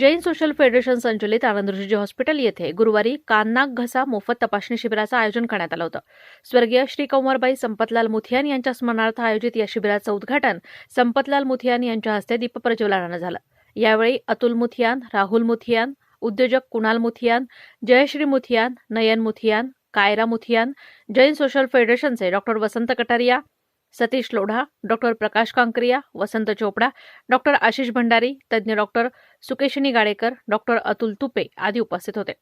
Jain social federation संचलित आनंद hospital येथे गुरुवारी कान नाक घसा मोफत तपासणी शिबिराचं आयोजन करण्यात आलं होतं. स्वर्गीय श्री कंवरबाई संपतलाल मुथियान यांच्या स्मरणार्थ आयोजित या शिबिराचं उद्घाटन संपतलाल मुथियान यांच्या हस्ते दीपप्रज्वलनानं झालं. यावेळी अतुल मुथियान राहुल मुथियान उद्योजक Kunal Muthiyan Jayashree Muthiyan Nayan Muthiyan Kaira Muthiyan Jain social फेडरेशनचे doctor Vasant Kataria Satish Lodha doctor Prakash Kankaria Vasant Chopda doctor Ashish Bhandari तज्ज्ञ डॉक्टर सुकेशिनी गाडेकर डॉक्टर अतुल तुपे आदी उपस्थित होते.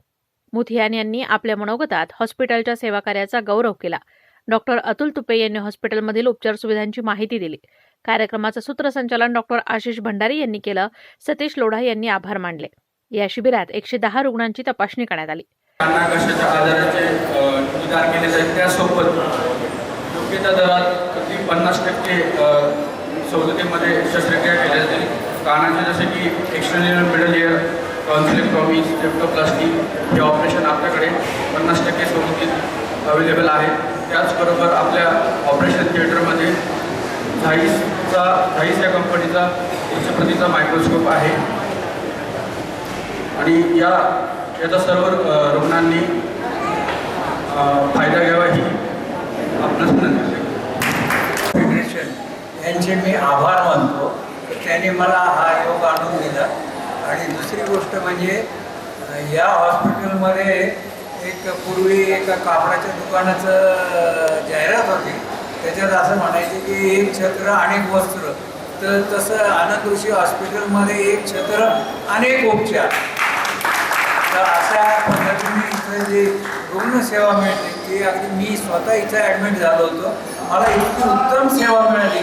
मुथियान यांनी आपल्या मनोगतात हॉस्पिटलच्या सेवाकार्याचा गौरव केला. डॉक्टर अतुल तुपे यांनी हॉस्पिटलमधील उपचार सुविधांची माहिती दिली. कार्यक्रमाचं सूत्रसंचालन डॉक्टर आशिष भंडारी यांनी केलं. सतीश लोढा यांनी आभार मानले. या शिबिरात एकशे दहा रुग्णांची तपासणी करण्यात आली. आजाराचे निदान केले जाईल. त्यासोबत योग्य त्या दरात अगदी पन्नास टक्के सवलतीमध्ये शस्त्रक्रिया केल्या जातील कानाचे जसे की एक्सटर्नल मिडल इयर कॉन्सिलेक्टॉमी स्टेप्टोप्लास्टी हे ऑपरेशन आपल्याकडे पन्नास टक्के सवलतीत अवेलेबल आहे. त्याचबरोबर आपल्या ऑपरेशन थिएटरमध्ये झाईसचा झाईस या कंपनीचा उच्च प्रतीचा मायक्रोस्कोप आहे. आणि या याचा सर्व रुग्णांनी फायदा घ्यावा. फेडरेशन यांचे मी आभार मानतो. त्यांनी मला हा योग आणून दिला. आणि दुसरी गोष्ट म्हणजे या हॉस्पिटलमध्ये एक पूर्वी एका कापडाच्या दुकानाचं जाहिरात होती. त्याच्यात असं म्हणायचे की एक छत्र अनेक वस्त्र. तर तसं आनंद ऋषी हॉस्पिटलमध्ये एक छत्र अनेक उपचार. तर अशा पद्धतीने इथं जे पूर्ण सेवा मिळते की अगदी मी स्वतः इथं ॲडमिट झालो होतो. मला इतकी उत्तम सेवा मिळाली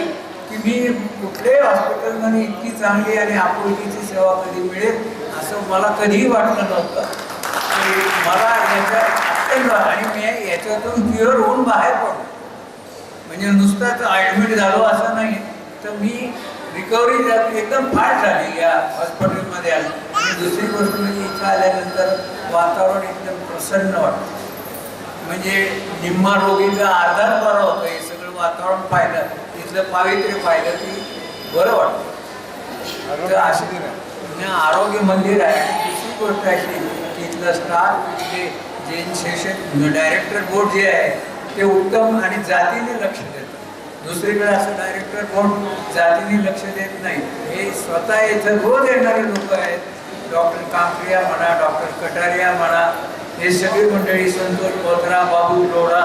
की मी कुठल्याही हॉस्पिटलमध्ये इतकी चांगली आणि आपुलकीची सेवा कधी मिळेल असं मला कधीही वाटलं नव्हतं. की मला याच्या अत्यंत आणि मी याच्यातून क्युअर होऊन बाहेर पडलो. म्हणजे नुसताच ॲडमिट झालो असं नाही. तर मी रिकव्हरी एकदम फास्ट झाली या हॉस्पिटलमध्ये आली. आणि दुसरी गोष्ट म्हणजे इथं आल्यानंतर वातावरण एकदम प्रसन्न वाटतं म्हणजे निम्मा रोगीचा आधार बरा होतो हे सगळं वातावरण पाहिलं तिथलं पावित्र्य पाहिलं की बरं वाटतं. तर आणि आरोग्य मंदिर आहे. दुसरी गोष्ट अशी की इथलं स्टाफ इथले जैन सेशन डायरेक्टर बोर्ड जे आहे ते उत्तम आणि जातीने लक्ष देतं दुसरीकडे असं डायरेक्टर बोर्ड जातीने लक्ष देत नाही. हे स्वतः इथं रोज येणारे लोक आहेत. डॉक्टर कांकरिया म्हणा डॉक्टर कटारिया म्हणा हे सगळी मंडळी संतोष पोथरा बाबू लोढा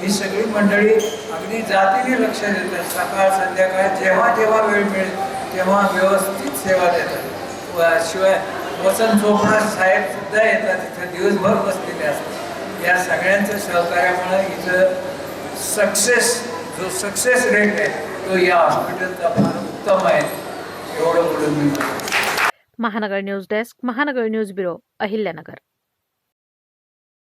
ही सगळी मंडळी अगदी जातीने लक्ष देतात. सकाळ संध्याकाळ जेव्हा जेव्हा वेळ मिळेल तेव्हा व्यवस्थित सेवा देतात. शिवाय वसंत चोपडा साहेब सुद्धा येतात तिथं दिवसभर बसलेले असतात. या सगळ्यांच्या सहकार्यामुळे इथं सक्सेस जो सक्सेस रेट आहे तो या हॉस्पिटलचा फार उत्तम आहे. एवढं बोलून मी Mahanagar news desk Mahanagar news bureau Ahilyanagar.